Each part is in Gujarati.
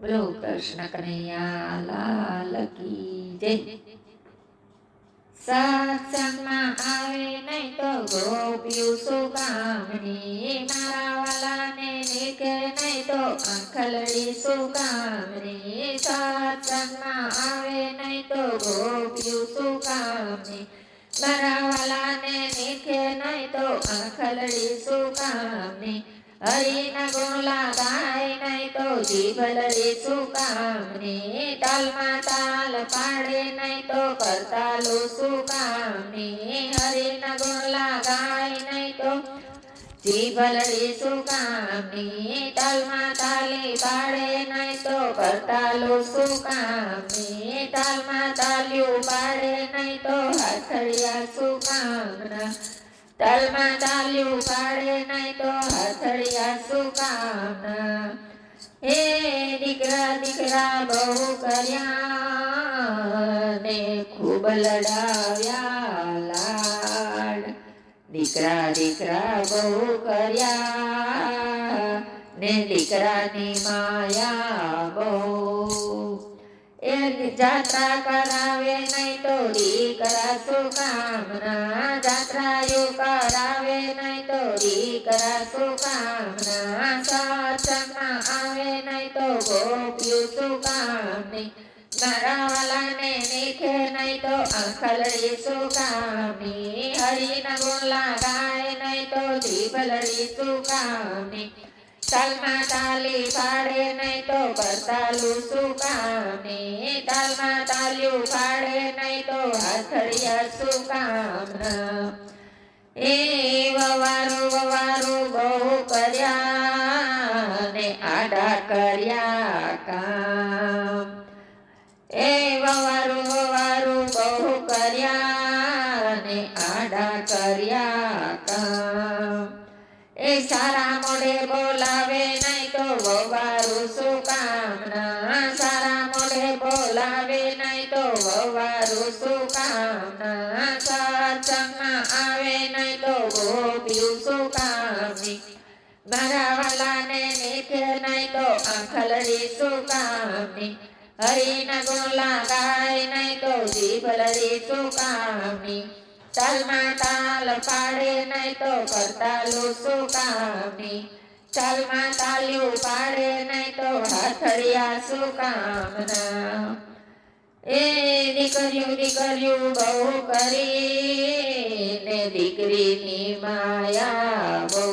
બોલો કૃષ્ણ કનૈયા જય. સત્સંગમાં આવે નહીં તો ગોપીઓ શું કામની મારા વાલાને નીકે નહીં તો અંખલડી શું કામની સત્સંગમાં આવે નહીં તો ગોપીઓ શું કામની મારા વાલાને નીકે નહીં તો અંખલડી શું કામની હરિના ગુણલા ગાય નહીં તો જીભલડી શું કામની તાલમાં તાલ પાડે નહીં તો કરતાલું શું કામની હરિના ગુણલા ગાય નહીં તો જીભલડી શું કામની તાલમાં તાલી પાડે નહીં તો કરતાલું શું કામની તાલમાં તાલ્યું પાડે નહીં તો હાથડિયા શું કામના તલમાં તાલ્યું પાડે નહીં તો હથળિયા શું કામના હે દીકરા દીકરા, બહુ કર્યા ને ખૂબ લડાવ્યા લાડ. દીકરા દીકરા, બહુ કર્યા ને દીકરાની માયા બહુ જાત્રા કરાવે નહીં તો દીકરા શું કામના જાત્રાયું કરાવે નહીં તો દીકરા શું કામના સત્સંગમાં આવે નહીં તો ગોપ્યું શું કામની મારા વાલાને નીખે નહીં તો આંખલડી શું કામની હરિના ગુણલા ગાય નહીં તો જીભલડી શું કામની તાલમાં તાલી પાડે નહીં તો કરતાલું શું કામની તાલમાં તાલ્યું પાડે નહીં તો હાથડિયા શું કામના એ વવારું વવારું બહુ કર્યા ને આડા કર્યા કામ. એ વવારું સારા મોઢે બોલાવે નહીં તો વવારું શું કામના સારા મોઢે બોલાવે નહીં તો વવારું શું કામના સત્સંગમાં આવે નહીં તો ગોપ્યું શું કામની મારા વાલાને નીચે નહીં તો આંખલડી શું કામની હરિના ગોલા ગાય નહીં તો જીભલડી શું કામની તાલમાં તાલ પાડે નહીં તો કરતાલું શું કામની. ચાલમાં તાલ્યું પાડે નહીં તો હાથડિયા શું કામના. એ દીકર્યું દીકર્યું બહુ કરી ને દીકરીની માયા બહુ.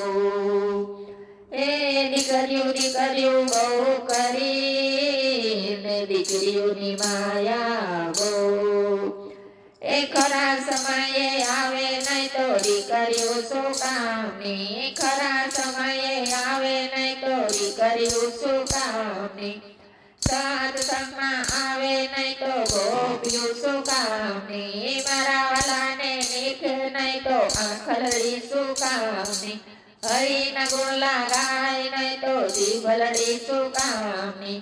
એ દીકર્યું દીકર્યું બહુ કરી એ ખરા સમયે આવે નહીં તો દીકરીઓ શું કામની ખરા સમયે આવે નહીં તો દીકરીઓ શું કામની સત્સંગમાં આવે નહીં તો ગોપીઓ શું કામની મારા વાલાને નીખ નહીં તો આખરડી શું કામની હરિના ગોલા ગાય નહીં તો જીભલડી શું કામની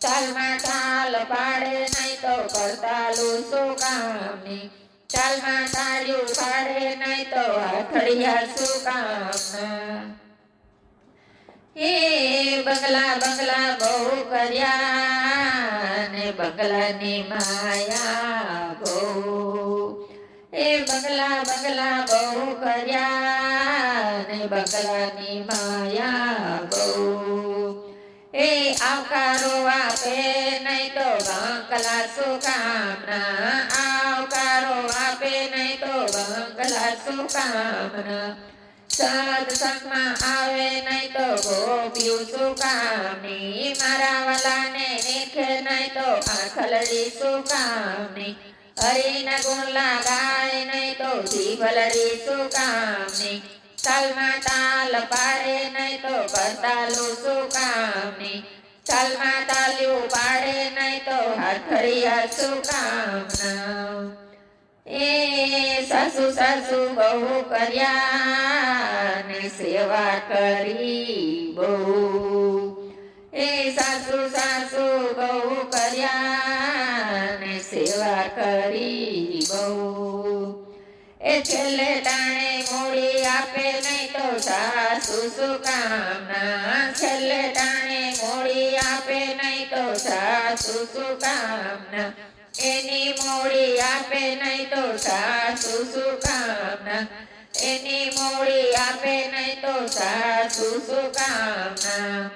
ચાલમાં ચાલ પાડે નહીં તો કરતાલું શું કામની ચાલમાં તાળ્યું પાડે નહીં તો આથડિયા શું કામના હે બંગલા બંગલા બહુ કર્યા ને બંગલાની માયા બહુ. એ બંગલા બંગલા બહુ કર્યા ને બંગલાની માયા બહુ. આવકારો આપે નહીં તો બંકલા સુકામના. કામના આવકારો આપે નહીં તો બંકલા સુકામના. કામના સત્સંગમાં આવે નહીં તો ગોપ્યું શું મારા વાલાને નીખે નહીં તો આખલડી શું કામની હરિના ગુણલા ગાય નહીં તો જીભલડી શું કામની તાલમાં તાલ પાડે નહીં તો કરતાલું શું તાલમાં તાલ્યું પાડે નહીં તો હાથડિયા શું કામના. એ સાસુ સાસુ બહુ કર્યા ને સેવા કરી બહુ. એ સાસુ સાસુ બહુ કર્યા ને સેવા કરી આપે નહીં તો સાસુ શું કામના છેલ્લે ટાણે મોડી આપે નહીં તો સાસુ શું કામના એની મોડી આપે નહીં તો સાસુ શું કામના એની મોડી આપે નહીં તો સાસુ શું કામના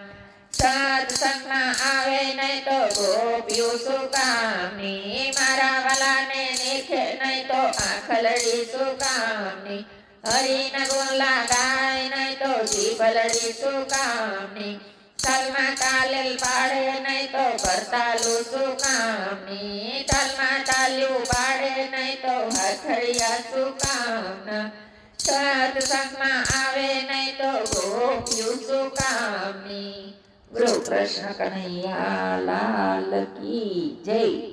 સત્સંગમાં આવે નહીં તો ગોપ્યું શું કામની મારા વાલાને નીખે નહીં તો આખલડી શું કામની હરીના ગોલા ગાય નહીં તો જીભલડી શું કામની. તલમાં તાલેલ પાડે નહીં તો કરતાલું શું કામની. તલમાં તાલ્યું પાડે નહીં તો હથરિયા શું કામના. સત્સંગમાં આવે નહીં તો ગોપ્યું શું કામની. ગુરુ કૃષ્ણ કનૈયા લાલ કી જય.